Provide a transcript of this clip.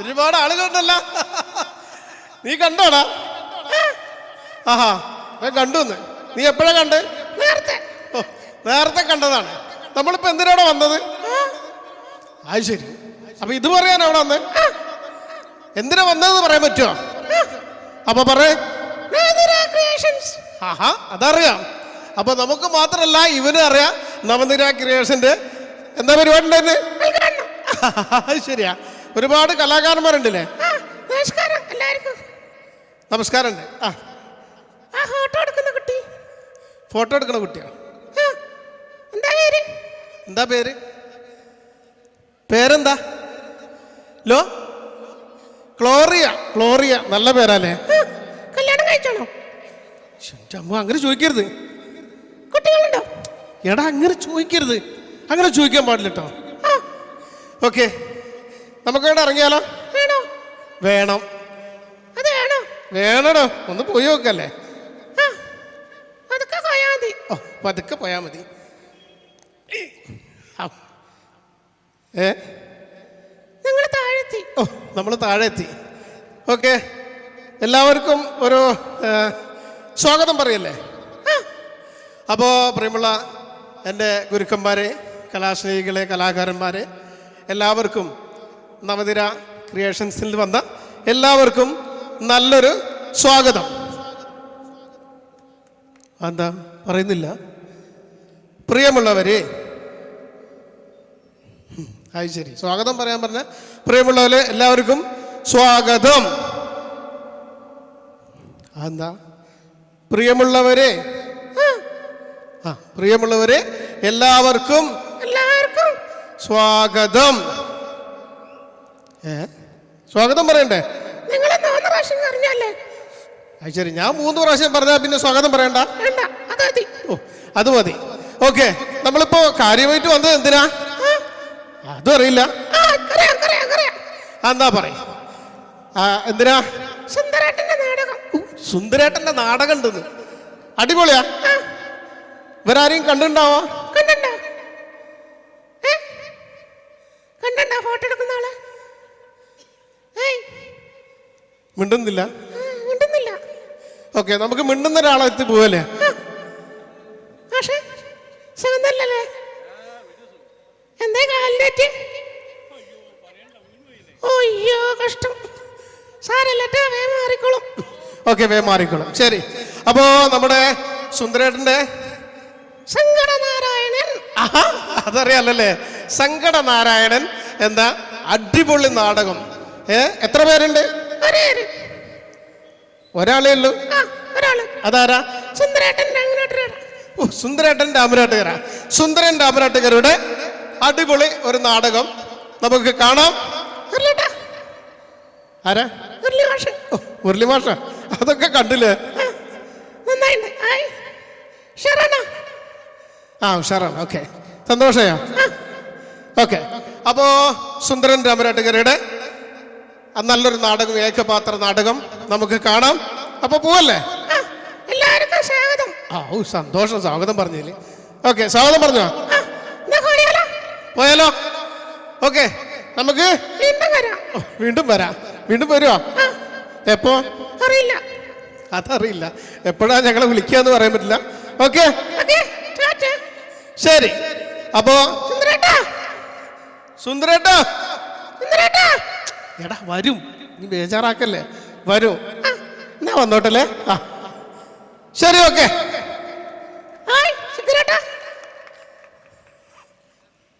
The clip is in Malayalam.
ഒരുപാട് ആളുകളുണ്ടല്ല. നീ കണ്ടോടാ? ആഹാ ഞാൻ കണ്ടു എന്ന് നീ എപ്പോഴാ കണ്ട്? നേരത്തെ. നേരത്തെ കണ്ടതാണ്. നമ്മളിപ്പോ എന്തിനാണ് വന്നത്? അത് ശരി. അപ്പൊ ഇത് പറയാൻ അവിടെ വന്ന്? എന്തിനാ വന്നതെന്ന് പറയാൻ പറ്റുമോ അപ്പൊ പറയേ ആഹാ അതറിയാം. അപ്പൊ നമുക്ക് മാത്രല്ല ഇവനും അറിയാം നവനിര ക്രിയേഷന്റെ എന്താ പരിപാടി ഉണ്ടായിരുന്നു? ശരിയാ. ഒരുപാട് കലാകാരന്മാരുണ്ടല്ലേ? നമസ്കാരം എല്ലാവർക്കും. നമസ്കാരം. ആ. ഫോട്ടോ എടുക്കുന്ന കുട്ടി. ഫോട്ടോ എടുക്കണ കുട്ടിയാ എന്താ പേര്? എന്താ പേര്? പേരെന്താ? ലോ? ക്ലോറിയ. ക്ലോറിയ നല്ല പേരല്ലേ? കല്യാണം കഴിച്ചാണോ അമ്മ അങ്ങനെ ചോദിക്കരുത്. കുട്ടികളുണ്ടോ? എടാ അങ്ങനെ ചോദിക്കരുത്. അങ്ങനെ ചോദിക്കാൻ പാടില്ല കേട്ടോ ഓക്കെ. നമുക്കവിടെ ഇറങ്ങിയാലോ? വേണോ വേണം. അത് വേണോ? വേണടോ. ഒന്ന് പോയി നോക്കല്ലേ? പതുക്കെ പോയാ മതി. ഓ പതുക്കെ മതി. ഏ? നിങ്ങൾ താഴെത്തി. ഓ നമ്മൾ താഴെ എത്തി ഓക്കെ. എല്ലാവർക്കും ഒരു സ്വാഗതം പറയല്ലേ? അപ്പോൾ പ്രിയമുള്ള എന്റെ ഗുരുക്കന്മാരെ കലാസ്നേഹികളെ കലാകാരന്മാരെ എല്ലാവർക്കും നവതിര ക്രിയേഷൻസിൽ വന്ന എല്ലാവർക്കും നല്ലൊരു സ്വാഗതം. എന്താ പറയുന്നില്ല? പ്രിയമുള്ളവരെ. അത് ശരി. സ്വാഗതം പറയാൻ പറഞ്ഞ പ്രിയമുള്ളവരെ എല്ലാവർക്കും സ്വാഗതം. എന്താ പ്രിയമുള്ളവരെ. ആ പ്രിയമുള്ളവരെ എല്ലാവർക്കും എല്ലാവർക്കും സ്വാഗതം. സ്വാഗതം പറയണ്ടേ? നിങ്ങൾ മൂന്ന് പ്രാവശ്യം അറിഞ്ഞല്ലേ? അത് ശരി ഞാൻ മൂന്ന് പ്രാവശ്യം പറഞ്ഞാൽ പിന്നെ സ്വാഗതം പറയണ്ട? വേണ്ട അത് മതി. ഓ അത് മതി. ഓക്കെ നമ്മളിപ്പോ കാര്യമായിട്ട് വന്നത് എന്തിനാ? അതും അറിയില്ല. എന്താ പറ എന്തിനാ? സുന്ദരേട്ടന്റെ നാടകം. സുന്ദരേട്ടന്റെ നാടകം ഉണ്ടെന്ന് അടിപൊളിയാ ഇവരാരെയും കണ്ടിട്ടുണ്ടാവോ? മിണ്ടുന്നില്ല? മിണ്ടുന്നില്ല. ഓക്കെ നമുക്ക് മിണ്ടുന്ന ഒരാളെ എത്തി പോവല്ലേ? എന്തേ കാലിനേറ്റ് അയ്യോ കഷ്ടം. സാരല്ലട്ടാ വേ മാറിക്കോളും. ഓക്കെ വേ മാറിക്കോളും. ശരി. അപ്പോ നമ്മുടെ സുന്ദരേട്ടന്റെ സങ്കടനാരായണൻ. അതറിയാലല്ലേ? സങ്കടനാരായണൻ എന്താ എന്ന അടിപൊളി നാടകം. ഏ എത്ര പേരുണ്ട്? ഒരാളേ ഉള്ളൂ. അതാരാ? സുന്ദരേട്ടന്റെ അങ്ങോട്ട് ഓ, സുന്ദരേട്ടൻ രാമനാട്ടുകര. സുന്ദരൻ രാമനാട്ടുകരുടെ അടിപൊളി ഒരു നാടകം നമുക്ക് കാണാം. ആരാ? മുരളി മാഷ അതൊക്കെ കണ്ടില്ലേ? ആ ഉഷാറാണ്? ഓക്കെ. സന്തോഷയോ? ഓക്കെ. അപ്പോ സുന്ദരൻ രാമരാട്ടുകരയുടെ നല്ലൊരു നാടകം ഏകപാത്ര നാടകം നമുക്ക് കാണാം. അപ്പൊ പോവല്ലേ? എല്ലാവർക്കും സ്വാഗതം. ആ ഓ സന്തോഷം സ്വാഗതം പറഞ്ഞില്ലേ ഓക്കെ സ്വാഗതം പറഞ്ഞോ? പോയാലോ? ഓക്കെ നമുക്ക് വീണ്ടും വരാം. വീണ്ടും വരുമോ എപ്പോ? അറിയില്ല. അതറിയില്ല. എപ്പോഴാ ഞങ്ങളെ വിളിക്കാന്ന് പറയാൻ പറ്റില്ല. ഓക്കെ. ഓക്കെ ശരി. അപ്പോ സുന്ദരേട്ടാ. സുന്ദരേട്ടാ. സുന്ദരേട്ടാ. എടാ വരും. നീ ബേജാറാക്കല്ലേ? വരൂ. എന്നാ വന്നോട്ടല്ലേ? ആ. ശരി ഓക്കെ.